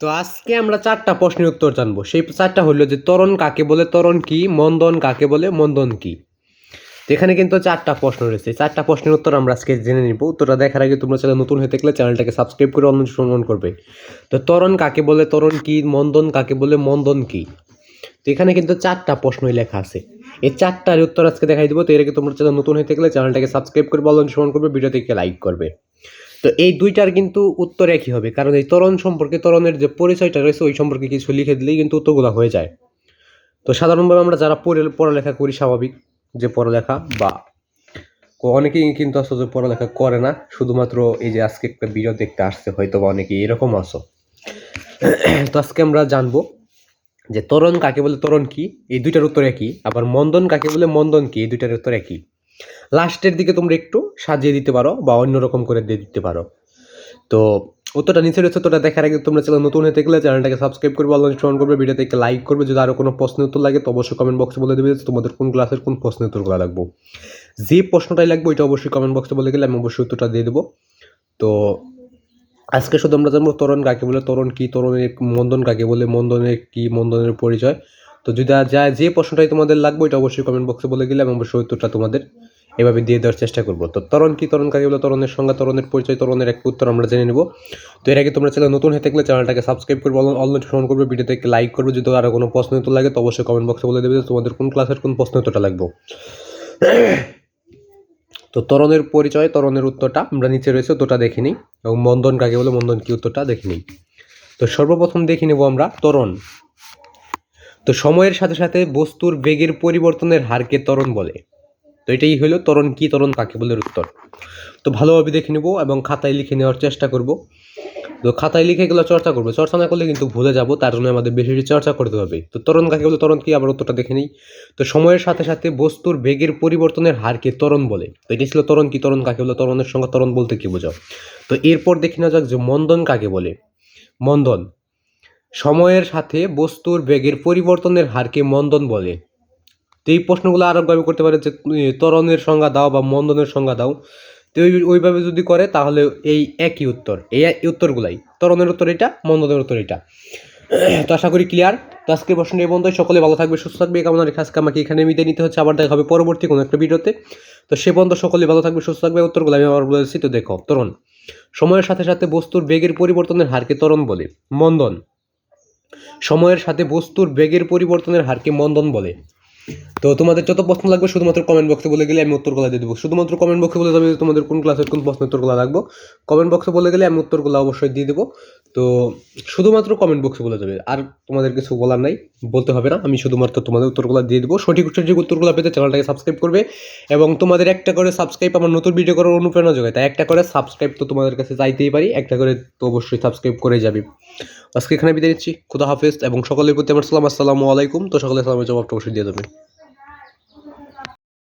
তো আজকে আমরা চারটা প্রশ্নের উত্তর জানব। সেই চারটা হলো যে তরণ কাকে বলে তরণ কি, মন্দন কাকে বলে, মন্দন কি? এখানে কিন্তু চারটা প্রশ্ন রয়েছে। চারটা প্রশ্নের উত্তর আমরা আজকে জেনে নিব। উত্তরটা দেখার আগে তোমরা চ্যানেল নতুন হয়ে থাকলে চ্যানেলটাকে সাবস্ক্রাইব করে অনুসরণ করবে। তো তরণ কাকে বলে তরণ কি, মন্দন কাকে বলে, মন্দন কি? তো এখানে কিন্তু চারটা প্রশ্নই লেখা আছে। এই চারটার উত্তর আজকে দেখাই দিব। তো এর আগে তোমরা চ্যানেল নতুন হয়ে থাকলে চ্যানেলটাকে সাবস্ক্রাইব করে অনুসরণ করবে, ভিডিওটিকে লাইক করবে। তো এই দুইটার কিন্তু উত্তর একই হবে। কারণ এই ত্বরণ সম্পর্কে, ত্বরণের যে পরিচয়টা রয়েছে, ওই সম্পর্কে কিছু লিখে দিলেই কিন্তু উত্তরগুলো হয়ে যায়। তো সাধারণভাবে আমরা যারা পড়ে, পড়ালেখা করি, স্বাভাবিক যে পড়ালেখা বা অনেকেই কিন্তু আসলে পড়ালেখা করে না। শুধুমাত্র এই যে আজকে একটা ভিডিও দেখতে আসছে হয়তো বা অনেকে এরকম আসো তো আজকে আমরা জানব যে তরণ কাকে বলে তরণ কি? এই দুইটার উত্তর একই। আবার মন্দন কাকে বলে, মন্দন কি? এই দুইটার উত্তর একই। লাস্টের দিকে তোমরা একটু সাজিয়ে দিতে পারো বা অন্যরকম করে দিয়ে দিতে পারো। তো উত্তরটা নিচে রয়েছে তোটা দেখার আগে তোমরা চ্যানেল নতুন হয়ে থাকলে চ্যানেলটাকে সাবস্ক্রাইব করবে অনলাইন অনুসরণ করবে, ভিডিওতে একটা লাইক করবে, যদি আরও কোনো প্রশ্নের উত্তর লাগে তো অবশ্যই কমেন্ট বক্সে বলে দেবে তোমাদের কোন ক্লাসের কোন প্রশ্নের উত্তরগুলো লাগবে। যে প্রশ্নটাই লাগবে ওইটা অবশ্যই কমেন্ট বক্সে বলে গেলে আমি অবশ্যই উত্তরটা দিয়ে দেবো। তো আজকে শুধু আমরা জানব তরণ কাকে বলে, তরণ কি, তরণের মন্দন কাকে বলে, মন্দনের কি, মন্দনের পরিচয়। তো যদি যা যে প্রশ্নটাই তোমাদের লাগবে ওইটা অবশ্যই কমেন্ট বক্সে বলে গেলে আমি অবশ্যই উত্তরটা তোমাদের এভাবে দিয়ে দেওয়ার চেষ্টা করব। তো তরণ কি, তরণ কাকে বলে? তরণের সংজ্ঞা, তরণের পরিচয়, তরণের একটা উত্তর আমরা জেনে নেব। তো এর আগে তোমরা চ্যানেল নতুন হয়ে থাকলে চ্যানেলটাকে সাবস্ক্রাইব করবে অল নোটিফিকেশন করবে, ভিডিওতে লাইক করবে। যদি আরও কোনো প্রশ্ন উত্তর লাগে, তো অবশ্যই কমেন্ট বক্সে বলে দেবে যে তোমাদের কোন ক্লাসের কোন প্রশ্ন উত্তরটা লাগবে। তো তরণের পরিচয়, তরণের উত্তরটা আমরা নিচে রয়েছে উত্তরটা দেখে নিই। এবং মন্দন কাকে বলে, মন্দন কি উত্তরটা দেখে নিই। তো সর্বপ্রথম দেখে নেব আমরা ত্বরণ তো সময়ের সাথে সাথে বস্তুর বেগের পরিবর্তনের হারকে ত্বরণ বলে। তো এটাই হলো তরণ কি তরণ কাকে বলে উত্তর। তো ভালোভাবে দেখে নেব এবং খাতায় লিখে নেওয়ার চেষ্টা করব। তো খাতায় লিখে এগুলো চর্চা করব। চর্চা না করলে কিন্তু ভুলে যাব, তার জন্য আমাদের বেশি বেশি চর্চা করতে হবে। তো তরণ কাকে বলে তরণ কি? আবার উত্তরটা দেখে নিই। তো সময়ের সাথে সাথে বস্তুর বেগের পরিবর্তনের হারকে তরণ বলে। তো এটি ছিল তরণ কি? তরণ কাকে বলে? তরণের সঙ্গে তরণ বলতে কি বোঝাও? তো এরপর দেখে নেওয়া যাক যে মন্দন কাকে বলে। মন্দন। সময়ের সাথে বস্তুর বেগের পরিবর্তনের হারকে মন্দন বলে। এই প্রশ্নগুলো আরোগ্যভাবে করতে পারে যে ত্বরণের সংজ্ঞা দাও বা মন্দনের সংজ্ঞা দাও। তো ওই- ওইভাবে যদি করে, তাহলে এই একই উত্তর। এই উত্তরগুলাই। ত্বরণের উত্তর এটা, মন্দনের উত্তর এটা। তো আশা করি ক্লিয়ার তো আজকের প্রশ্ন এই বন্ধু সকলে ভালো থাকবে, সুস্থ থাকবে। কামনা রেখে আজকে আমাকে এখানে মিটে নিতে হচ্ছে। আবার দেখা হবে পরবর্তী কোনো একটা ভিডিওতে। তো সে পর্যন্ত সকলে ভালো থাকবে, সুস্থ থাকবে। উত্তরগুলো আমি আবার বলেছি তো দেখো, ত্বরণ। সময়ের সাথে সাথে বস্তুর বেগের পরিবর্তনের হারকে ত্বরণ বলে, মন্দন। সময়ের সাথে বস্তুর বেগের পরিবর্তনের হারকে মন্দন বলে। তো তোমাদের যত প্রশ্ন লাগবে শুধুমাত্র কমেন্ট বক্সে বলে গেলে আমি উত্তরগুলো দিয়ে দেবো। শুধুমাত্র কমেন্ট বক্সে বলে যাবে তোমাদের কোন ক্লাসের কোন প্রশ্ন উত্তরগুলো লাগবে কমেন্ট বক্সে বলে গেলে আমি উত্তরগুলো অবশ্যই দিয়ে দেবো। তো শুধুমাত্র কমেন্ট বক্সে বলে যাবে। আর তোমাদের কিছু বলার নাই, বলতে হবে না। আমি শুধুমাত্র তোমাদের উত্তরগুলো দিয়ে দেবো। সঠিক সঠিক উত্তরগুলো পেতে চ্যানেলটাকে সাবস্ক্রাইব করবে এবং তোমাদের একটা করে সাবস্ক্রাইব আমার নতুন ভিডিও করার অনুপ্রেরণা যোগায়। তাই একটা করে সাবস্ক্রাইব তো তোমাদের কাছে চাইতেই পারি, একটা করে তো অবশ্যই সাবস্ক্রাইব করে যাবে। আজকে এখানে বিদায় নিচ্ছি। খুদা হাফেজ এবং সকলের প্রতি আমার সালাম। আসসালামু আলাইকুম। তো সকলের সালামের জবাবটা অবশ্যই দিয়ে দেবে।